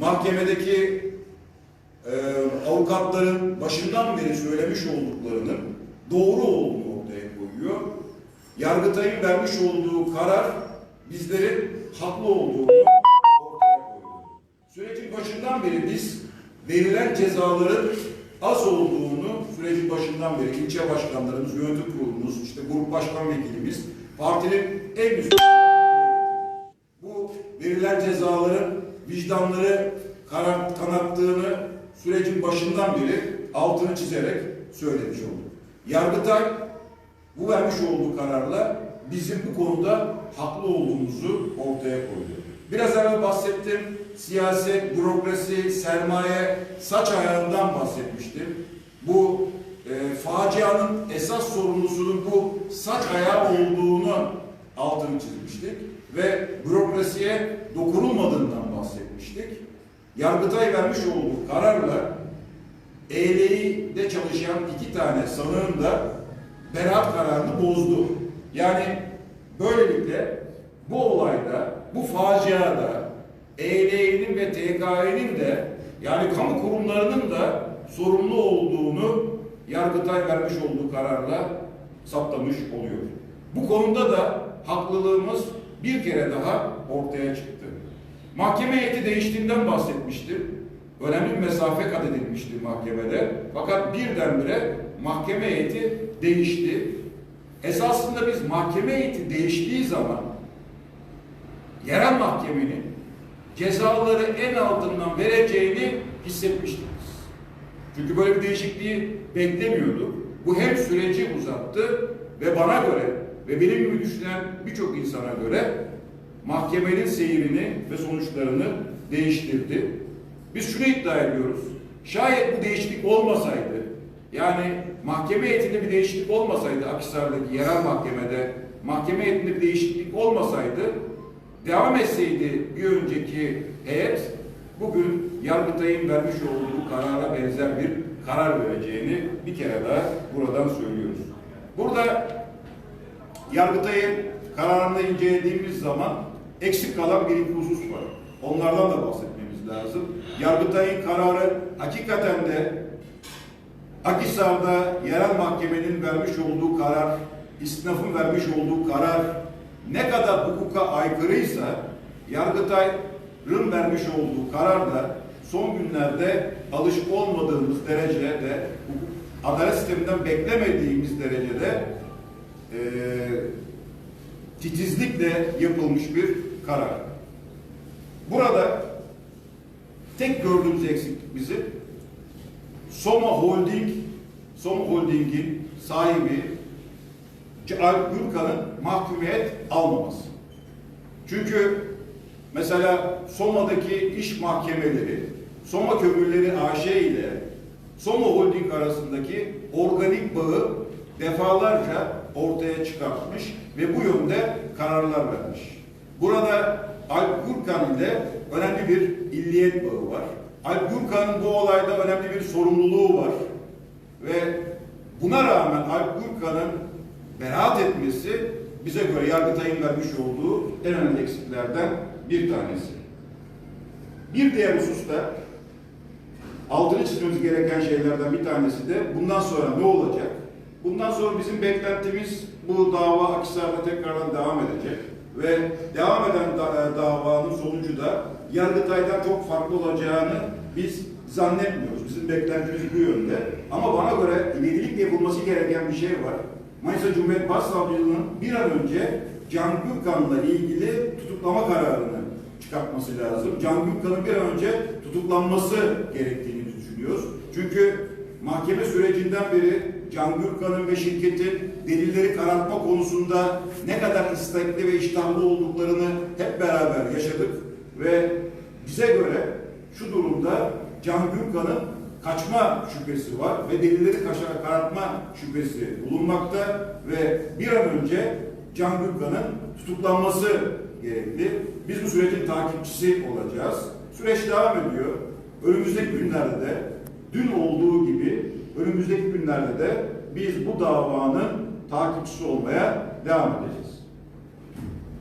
mahkemedeki e, avukatların başından beri söylemiş olduklarının doğru olduğunu ortaya koyuyor. Yargıtay'ın vermiş olduğu karar bizlerin haklı olduğunu ortaya koyuyor. Sürecin başından beri biz verilen cezaların az olduğunu sürecin başından beri ilçe başkanlarımız, yönetim kurulumuz, işte grup başkan vekilimiz, partinin en üst bu verilen cezaların vicdanları kanattığını sürecin başından beri altını çizerek söylemiş olduk. Yargıtay bu vermiş olduğu kararla bizim bu konuda haklı olduğumuzu ortaya koydu. Biraz evvel bahsettim. Siyaset, bürokrasi, sermaye, saç ayağından bahsetmiştim. Bu e, facianın esas sorumlusunun bu saç ayağı olduğunu altını çizmiştik ve bürokrasiye dokunulmadığından bahsetmiştik. Yargıtay vermiş olduğu kararla EYL'de çalışan iki tane sanığın da beraat kararını bozdu. Yani böylelikle bu olayda, bu faciada EYL'nin ve TK'nin de yani kamu kurumlarının da sorumlu olduğunu Yargıtay vermiş olduğu kararla saptamış oluyor. Bu konuda da haklılığımız bir kere daha ortaya çıktı. Mahkeme heyeti değiştiğinden bahsetmiştim. Önemli bir mesafe kat edilmişti mahkemede. Fakat birdenbire mahkeme heyeti değişti. Esasında biz mahkeme heyeti değiştiği zaman yerel mahkemenin cezaları en altından vereceğini hissetmiştik. Çünkü böyle bir değişikliği beklemiyorduk. Bu hem süreci uzattı ve bana göre ve benim gibi düşünen birçok insana göre mahkemenin seyrini ve sonuçlarını değiştirdi. Biz şunu iddia ediyoruz. Şayet bu değişiklik olmasaydı, yani mahkeme heyetinde bir değişiklik olmasaydı Akhisar'daki yerel mahkemede mahkeme heyetinde bir değişiklik olmasaydı devam etseydi bir önceki heyet bugün Yargıtay'ın vermiş olduğu karara benzer bir karar vereceğini bir kere daha buradan söylüyoruz. Burada Yargıtay'ın kararını incelediğimiz zaman eksik kalan bir iki husus var. Onlardan da bahsetmemiz lazım. Yargıtay'ın kararı hakikaten de Akhisar'da yerel mahkemenin vermiş olduğu karar, istinafın vermiş olduğu karar ne kadar hukuka aykırıysa Yargıtay'ın vermiş olduğu karar da son günlerde alışık olmadığımız derecede adalet sisteminden beklemediğimiz derecede eee titizlikle yapılmış bir karar. Burada tek gördüğümüz eksiklik bizim Soma Holding, Soma Holding'in sahibi Alp Gürkan'ın mahkumiyet almaması. Çünkü mesela Soma'daki iş mahkemeleri, Soma Kömürleri AŞ ile Soma Holding arasındaki organik bağı defalarca ortaya çıkartmış ve bu yönde kararlar vermiş. Burada Alp Gürkan ile önemli bir illiyet bağı var. Alp Gürkan'ın bu olayda önemli bir sorumluluğu var. Ve buna rağmen Alp Gürkan'ın beraat etmesi bize göre Yargıtay'ın vermiş olduğu en önemli eksiklerden bir tanesi. Bir diğer hususta altını çizmemiz gereken şeylerden bir tanesi de bundan sonra ne olacak? Bundan sonra bizim beklentimiz bu dava Akhisar'da tekrardan devam edecek ve devam eden da- davanın sonucu da Yargıtay'dan çok farklı olacağını biz zannetmiyoruz. Bizim beklentimiz bu yönde. Ama bana göre ivedilikle yapılması gereken bir şey var. Manisa Cumhuriyet Başsavcılığı'nın bir an önce Can Gürkan'la ilgili tutuklama kararını çıkartması lazım. Can Gürkan'ın bir an önce tutuklanması gerektiğini düşünüyoruz. Çünkü mahkeme sürecinden beri Can Gürkan'ın ve şirketin delilleri karartma konusunda ne kadar istekli ve iştahlı olduklarını hep beraber yaşadık ve bize göre şu durumda Can Gürkan'ın kaçma şüphesi var ve delilleri kaşa- karartma şüphesi bulunmakta ve bir an önce Can Gürkan'ın tutuklanması gerekli. Biz bu sürecin takipçisi olacağız. Süreç devam ediyor. Önümüzdeki günlerde de dün olduğu gibi önümüzdeki günlerde de biz bu davanın takipçisi olmaya devam edeceğiz.